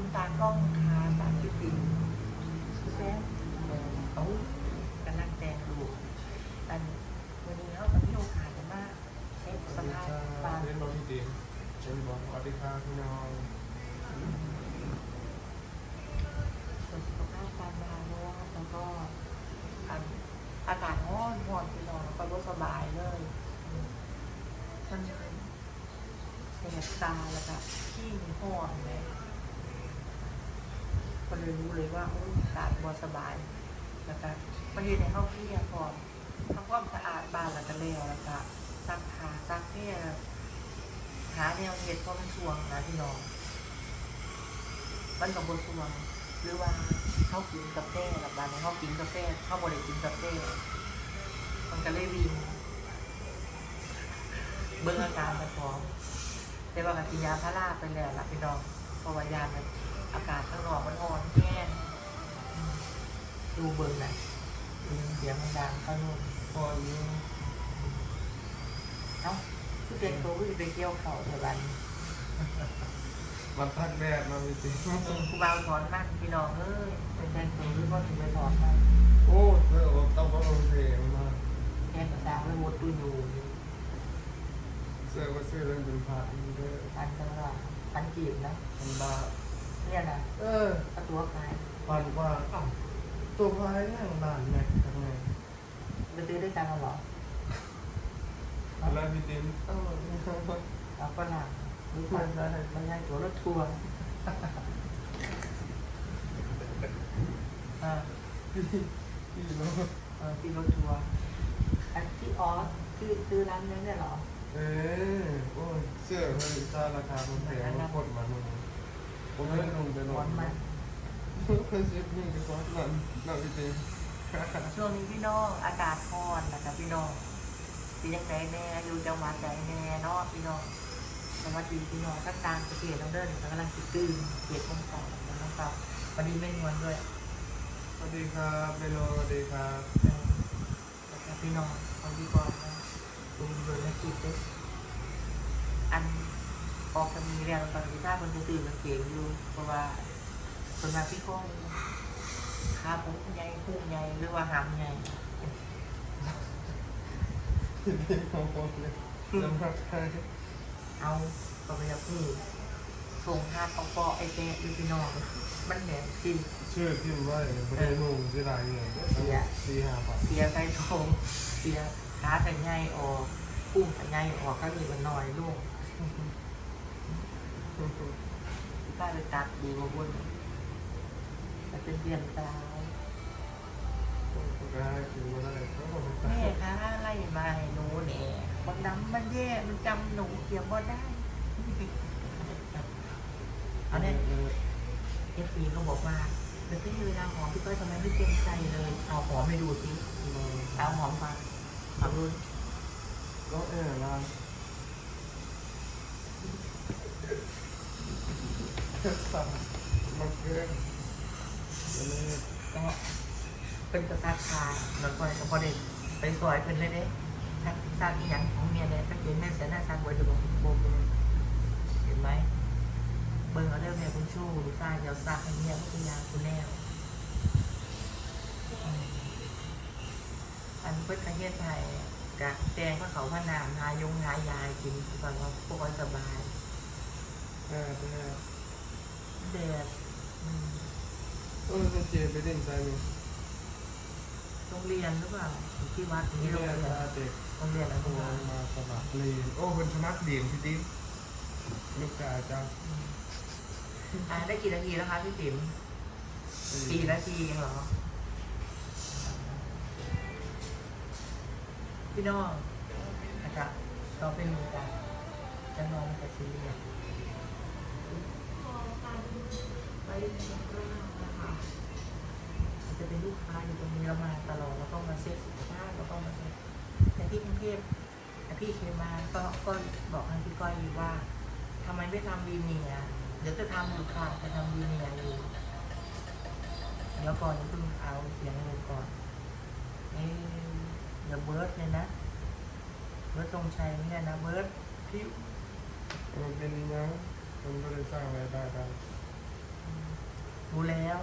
คุณตากล้องค่ะจากพี่ติ๋มพี่แซ่บเออเขากำลังแต่งรูปอันวันนี้เขากับพี่โอกาสมากเช็คสภาพปลาเล่นบอลพี่ติ๋มเล่นบอลสวัสดีครับพี่น้องส่วนสุขภาพปลามาเนาะแล้วก็อันอากาศร้อนร้อนพี่น้องก็รู้สบายเลยมันแสบตาแล้วก็ขี้ห้อนเลย ก็เลยรู้เลยว่าโอ้อากาศบอสบายแล้วก็มันอยู่ในห้องเพียพร้อมทำความสะอาดบ้านแล้วก็แล้วแล้วก็ซักผ้าซักเพียหาแนวเห็ดเพรามช่วงนะพี่น้องมันกับบช่วงหรือว่าเขากินกาแฟหลับบ้านในเขากินกาแฟเขาบริกินกาแฟมันก็เลยวิ่งเบิ่งอาการไปพร้อมแต่ว่าก็กินยาพาราไปแล้วล่ะพี่น้องเพราะว่ายามัน อากาศข้างนอกมันร้อนแห้งอืมดูเบิ่งน่ะอืมเสียงมันดังเข้านู่นบอลนี้เอ้าคือเป็นตัวคือไปเกี่ยวเขาเดี๋ยวบันมันทักแดดมาพี่ติ๋มกูเบาถอนมันพี่น้องเอ้ยเป็นแทนตัวหรือว่าถึงไปถอนมันโอ้เสื้อผมต้องก็ลงเพลงมาแทนภาษาเลยหมดตัวอยู่เสื้อก็เสื้อเรื่องเป็นผ้าอีกเด้อพันกันว่าพันกีบนะมันบา เนี่ยนะเออเอาตัวขายปันว่าเอ้าตัวพายเนี่ยบานแม็กทำไงไปซื้อด้วยกันเหรออะไรพี่ติ๋มเออเอาฝรั่งหรือพันมันยังตัวรถทัวร์อ่าพี่พี่รู้เออที่รถทัวร์อันที่ออสคือซื้อร้านนี้เนี่ยเหรอ เออโอ้ยเสื้อมันซาราคามันแพงมันกดมาหนุ่ม ผมไม่ได้ลงไปนร้ออนนมันเพื่อนซิปนี่ก็ซ้อนหลังหลังพี่ติ๋มช่วงนี้พี่น้องอากาศร้อนนะครับพี่น้องเป็นยังไงแน่อยู่จังหวัดใดแน่เนาะพี่น้องสวัสดีพี่น้องทั้งต่างประเทศทั้งเดินกำลังติดตื่นเกียรติมงคลนะครับวันนี้ไม่นวลด้วยสวัสดีครับเมโลสวัสดีครับนะครับพี่น้องเอาดีกว่านะดูดูในคลิปด้วยอัน ออกจะมีเรียนตอนที่ท่าบนจะตื่นมันเก่งอยู่เพราะว่าคนมาพี่ก้อยขาผมใหญ่พุ่งใหญ่หรือว่าหำใหญ่พี่ติ๋มของผมเลยลำพักใครเอาก็ไปแล้วพี่ส่งหาปอปอไอเจ๊ดูพี่น้องมันเหมือนที่ชื่อพิมพ์ไว้ไม่ได้นุ่งที่ไรเงี้ยสี่ห้าบาทเสียใจทงเสียขาแต่ใหญ่ออกพุ่งแต่ใหญ่ออกก็มีมันน้อยลูก ป้าไปตัดดีกว่าบุญแต่เป็นเดือนกลางก็ได้คือว่าได้ก็ผมไปแม่คะไล่มาให้หนูเนี่ยมันดำมันแย่มันจำหนูเขียนบ่ได้เอาเนี่ยเอฟซีเขาบอกว่าเดี๋ยวพี่เวลาหอมพี่ก้อยทำไมไม่เต็มใจเลยเอาหอมไปดูสิเอาหอมมาเอาดูก็เออละ สั่งมาเกินเลยก็เป็นกระซักคาแล้วก็ก็พอด็กไปซอยเป็นเลยเด้ซักซักอีหยังของเมียเลยถ้าเห็นแม่เสียหน้าซักไว้ดูบอกโบมเลยเห็นไหมเบิ่งเอาเรื่องแม่คุณชู้ลูกชายเดี๋ยวซักให้เมียพัทยาคุณแน่อันเพิ่นกระเฮ็ดไทยกะแตงพระเขาพระนามหายงหายายกินฟังว่าพวกอ้อยสบายเออเออ แดดอืมเออเจไปเล่นใจมั้ยโรงเรียนหรือเปล่าอยู่ที่วัดนี่นี่โรเรีงยนเรียนมาเด็กโรงเรียนอะไรตัวมาสมัครเรียนโอ้คนสมัครเรียนพี่ติ๊กลูกกาจ้าอ่าได้กี่นาทีแล้วคะพี่ติ๋มสี่นาทีเองเหรอพี่น้องนะครับเราเป็นมือกันจะนอนกับซีเรียส ไปนะคะ จะเป็นลูกค้าอยู่ตรงนี้เรามาตลอดเราต้องมาเช็คสุขภาพเราต้องมาเช็คแต่ที่กรุงเทพแต่พี่เคยมาก็ก็บอกให้พี่ก้อยอยู่ว่าทำไมไม่ทำวีเนียเดี๋ยวจะทำอยู่ค่ะจะทำวีเนียอยู่เดี๋ยวก่อนอย่าเพิ่งเอาเสียงลงก่อนเอ๊ะเดี๋ยวเบิร์ดเนี่ยนะเบิร์ดตรงชัยไม่ได้นะเบิร์ดพี่มันเป็นยังมันก็เลยสร้างรายได้ได้ รู้แล้ว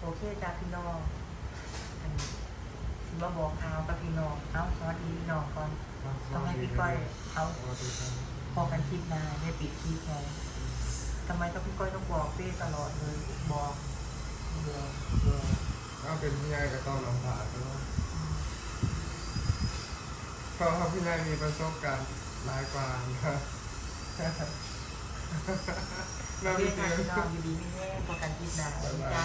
โอเคจ้าพี่น้องอันนี้สิมาบอกเอากับพี่น้องเอาสวัสดีพี่น้องก่อนต้องให้พี่ก้อยเอาสวัสดีครับพอกันคลิปนาได้ปิดคลิปไงทำไมต้องพี่ก้อยต้องบอกเป้ตลอดเลยบอกเบื่อเบื่อเอาเป็นพี่นายก็ต้องลำบากแล้วเพราะว่าพี่นายมีประสบการณ์หลายกว่านะ น่าเป้ไปเจค่ะอพี่น้องอยู่ดีไม่แน่พอกันคลิปนาสวัสดีจ้า